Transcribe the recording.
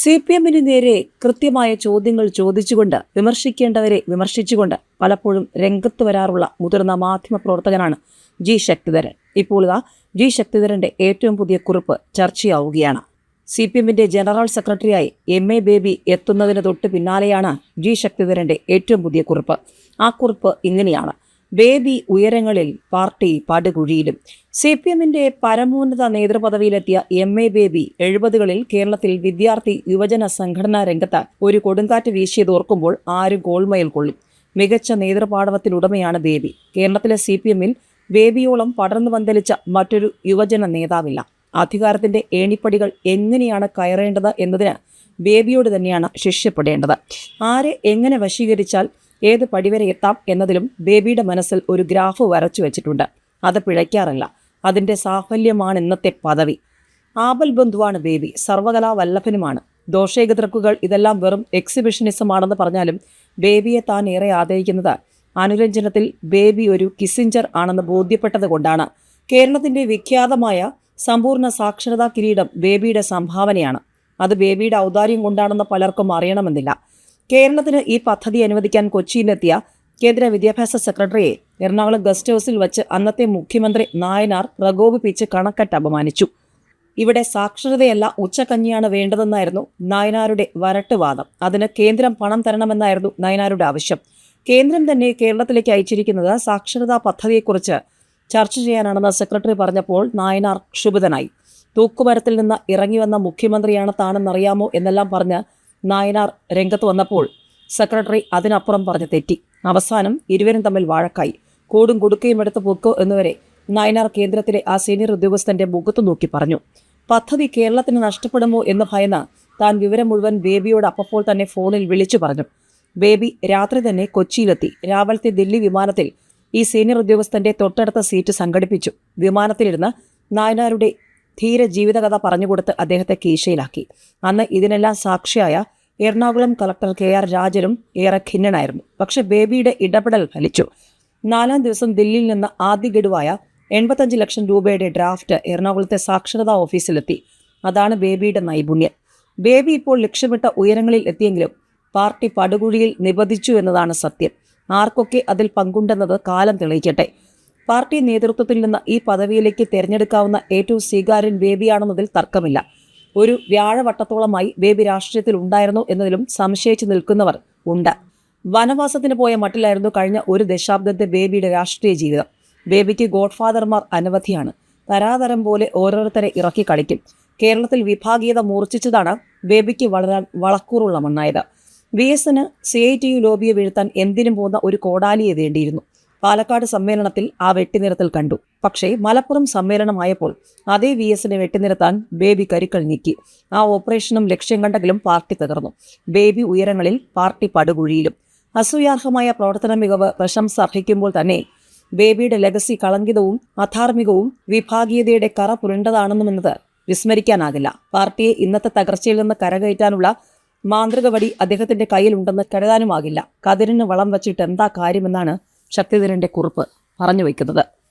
C P എമ്മിന് നേരെ കൃത്യമായ ചോദ്യങ്ങൾ ചോദിച്ചുകൊണ്ട് വിമർശിക്കേണ്ടവരെ വിമർശിച്ചുകൊണ്ട് പലപ്പോഴും രംഗത്ത് വരാറുള്ള മുതിർന്ന മാധ്യമ പ്രവർത്തകനാണ് ജി ശക്തിധരൻ. ഇപ്പോൾ ഇതാ ജി ശക്തിധരന്റെ ഏറ്റവും പുതിയ കുറിപ്പ് ചർച്ചയാവുകയാണ്. സി പി എമ്മിന്റെ ജനറൽ സെക്രട്ടറിയായി എം എ ബേബി എത്തുന്നതിന് തൊട്ട് പിന്നാലെയാണ് ജി ശക്തിധരന്റെ ഏറ്റവും പുതിയ കുറിപ്പ്. ആ കുറിപ്പ് ഇങ്ങനെയാണ്. ബേബി ഉയരങ്ങളിൽ പാർട്ടി പടുകുഴിയിലും സി പി എമ്മിന്റെ പരമോന്നത നേതൃപദവിയിലെത്തിയ എം എ ബേബി എഴുപതുകളിൽ കേരളത്തിൽ വിദ്യാർത്ഥി യുവജന സംഘടനാ രംഗത്ത് ഒരു കൊടുങ്കാറ്റ് വീശിയതോർക്കുമ്പോൾ ആരും ഗോൾമയിൽ കൊള്ളും. മികച്ച നേതൃപാടവത്തിനുടമയാണ് ബേബി. കേരളത്തിലെ സി പി എമ്മിൽ ബേബിയോളം പടർന്നു പന്തലിച്ച മറ്റൊരു യുവജന നേതാവില്ല. അധികാരത്തിന്റെ ഏണിപ്പടികൾ എങ്ങനെയാണ് കയറേണ്ടത് എന്നതിന് ബേബിയോട് തന്നെയാണ് ശിഷ്യപ്പെടേണ്ടത്. ആരെ എങ്ങനെ വശീകരിച്ചാൽ ഏത് പടിവരെ എത്താം എന്നതിലും ബേബിയുടെ മനസ്സിൽ ഒരു ഗ്രാഫ് വരച്ചു വെച്ചിട്ടുണ്ട്. അത് പിഴയ്ക്കാറില്ല. അതിന്റെ സാഫല്യമാണ് ഇന്നത്തെ പദവി. ആപൽ ബന്ധുവാണ് ബേബി. സർവകലാ വല്ലഭനുമാണ്. ദോഷേകതൃക്കുകൾ ഇതെല്ലാം വെറും എക്സിബിഷനിസമാണെന്ന് പറഞ്ഞാലും ബേബിയെ താൻ ഏറെ ആദരിക്കുന്നത് അനുരഞ്ജനത്തിൽ ബേബി ഒരു കിസിഞ്ചർ ആണെന്ന് ബോധ്യപ്പെട്ടത് കൊണ്ടാണ്. കേരളത്തിന്റെ വിഖ്യാതമായ സമ്പൂർണ സാക്ഷരതാ കിരീടം ബേബിയുടെ സംഭാവനയാണ്. അത് ബേബിയുടെ ഔദാര്യം കൊണ്ടാണെന്ന് പലർക്കും അറിയണമെന്നില്ല. കേരളത്തിന് ഈ പദ്ധതി അനുവദിക്കാൻ കൊച്ചിയിലെത്തിയ കേന്ദ്ര വിദ്യാഭ്യാസ സെക്രട്ടറിയെ എറണാകുളം ഗസ്റ്റ് ഹൗസിൽ വച്ച് അന്നത്തെ മുഖ്യമന്ത്രി നായനാർ പ്രകോപിപ്പിച്ച് കണക്കറ്റ് അപമാനിച്ചു. ഇവിടെ സാക്ഷരതയല്ല ഉച്ചക്കഞ്ഞിയാണ് വേണ്ടതെന്നായിരുന്നു നായനാരുടെ വരട്ടുവാദം അതിന് കേന്ദ്രം പണം തരണമെന്നായിരുന്നു നായനാരുടെ ആവശ്യം. കേന്ദ്രം തന്നെ കേരളത്തിലേക്ക് അയച്ചിരിക്കുന്നത് സാക്ഷരതാ പദ്ധതിയെക്കുറിച്ച് ചർച്ച ചെയ്യാനാണെന്ന് സെക്രട്ടറി പറഞ്ഞപ്പോൾ നായനാർ ക്ഷുഭിതനായി. തൂക്കുമരത്തിൽ നിന്ന് ഇറങ്ങി വന്ന മുഖ്യമന്ത്രിയാണ് താണെന്നറിയാമോ എന്നെല്ലാം പറഞ്ഞ് നായനാർ രംഗത്ത് വന്നപ്പോൾ സെക്രട്ടറി അതിനപ്പുറം പറഞ്ഞ് തെറ്റി. അവസാനം ഇരുവരും തമ്മിൽ വാഴക്കായി. കൂടും കൊടുക്കുകയും എടുത്ത് പൊക്കോ എന്നുവരെ നായനാർ കേന്ദ്രത്തിലെ ആ സീനിയർ ഉദ്യോഗസ്ഥന്റെ മുഖത്ത് നോക്കി പറഞ്ഞു. പദ്ധതി കേരളത്തിന് നഷ്ടപ്പെടുമോ എന്ന് ഭയന്ന് താൻ വിവരം മുഴുവൻ ബേബിയോട് അപ്പപ്പോൾ തന്നെ ഫോണിൽ വിളിച്ചു പറഞ്ഞു. ബേബി രാത്രി തന്നെ കൊച്ചിയിലെത്തി. രാവിലത്തെ ദില്ലി വിമാനത്തിൽ ഈ സീനിയർ ഉദ്യോഗസ്ഥന്റെ തൊട്ടടുത്ത സീറ്റ് സംഘടിപ്പിച്ചു. വിമാനത്തിലിരുന്ന് നായനാരുടെ ധീര ജീവിതകഥ പറഞ്ഞുകൊടുത്ത് അദ്ദേഹത്തെ കീശയിലാക്കി. അന്ന് ഇതിനെല്ലാം സാക്ഷിയായ എറണാകുളം കളക്ടർ കെ ആർ രാജനും ഏറെ ഖിന്നനായിരുന്നു. പക്ഷെ ബേബിയുടെ ഇടപെടൽ ഫലിച്ചു. നാലാം ദിവസം ദില്ലിയിൽ നിന്ന് ആദ്യ ഗഡുവായ എൺപത്തഞ്ച് ലക്ഷം രൂപയുടെ ഡ്രാഫ്റ്റ് എറണാകുളത്തെ സാക്ഷരതാ ഓഫീസിലെത്തി. അതാണ് ബേബിയുടെ നൈപുണ്യം. ബേബി ഇപ്പോൾ ലക്ഷ്യമിട്ട ഉയരങ്ങളിൽ എത്തിയെങ്കിലും പാർട്ടി പടുകുഴിയിൽ നിബന്ധിച്ചു എന്നതാണ് സത്യം. ആർക്കൊക്കെ അതിൽ പങ്കുണ്ടെന്നത് കാലം തെളിയിക്കട്ടെ. പാർട്ടി നേതൃത്വത്തിൽ നിന്ന് ഈ പദവിയിലേക്ക് തിരഞ്ഞെടുക്കാവുന്ന ഏറ്റവും സ്വീകാര്യൻ ബേബിയാണെന്നതിൽ തർക്കമില്ല. ഒരു വ്യാഴവട്ടത്തോളമായി ബേബി രാഷ്ട്രീയത്തിൽ ഉണ്ടായിരുന്നു എന്നതിലും സംശയിച്ചു നിൽക്കുന്നവർ ഉണ്ട്. വനവാസത്തിന് പോയ മട്ടിലായിരുന്നു കഴിഞ്ഞ ഒരു ദശാബ്ദത്തെ ബേബിയുടെ രാഷ്ട്രീയ ജീവിതം. ബേബിക്ക് ഗോഡ്ഫാദർമാർ അനവധിയാണ്. തരാതരം പോലെ ഓരോരുത്തരെ ഇറക്കി കളിക്കും. കേരളത്തിൽ വിഭാഗീയത മൂർച്ഛിച്ചതാണ് ബേബിക്ക് വളരാൻ വളക്കൂറുള്ള മണ്ണായത്. വി എസിന് സി ഐ ടി യു ലോബിയെ വീഴ്ത്താൻ എന്തിനും പോകുന്ന ഒരു കോടാലിയെ വേണ്ടിയിരുന്നു. പാലക്കാട് സമ്മേളനത്തിൽ ആ വെട്ടിനിരത്തിൽ കണ്ടു. പക്ഷേ മലപ്പുറം സമ്മേളനമായപ്പോൾ അതേ വി എസിനെ വെട്ടിനിരത്താൻ ബേബി കരുക്കൾ നീക്കി. ആ ഓപ്പറേഷനും ലക്ഷ്യം കണ്ടെങ്കിലും പാർട്ടി തകർന്നു. ബേബി ഉയരങ്ങളിൽ പാർട്ടി പടുകുഴിയിലും. അസൂയാർഹമായ പ്രവർത്തന മികവ് പ്രശംസ അർഹിക്കുമ്പോൾ തന്നെ ബേബിയുടെ ലെഗസി കളങ്കിതവും അധാർമികവും വിഭാഗീയതയുടെ കറ പുരണ്ടതാണെന്നുമെന്നത് വിസ്മരിക്കാനാകില്ല. പാർട്ടിയെ ഇന്നത്തെ തകർച്ചയിൽ നിന്ന് കരകയറ്റാനുള്ള മാന്ത്രിക വടി അദ്ദേഹത്തിന്റെ കയ്യിലുണ്ടെന്ന് കരുതാനുമാകില്ല. കതിരിന് വളം വച്ചിട്ട് എന്താ കാര്യമെന്നാണ് ശക്തിധരന്റെ കുറിപ്പ് പറഞ്ഞു വയ്ക്കുന്നത്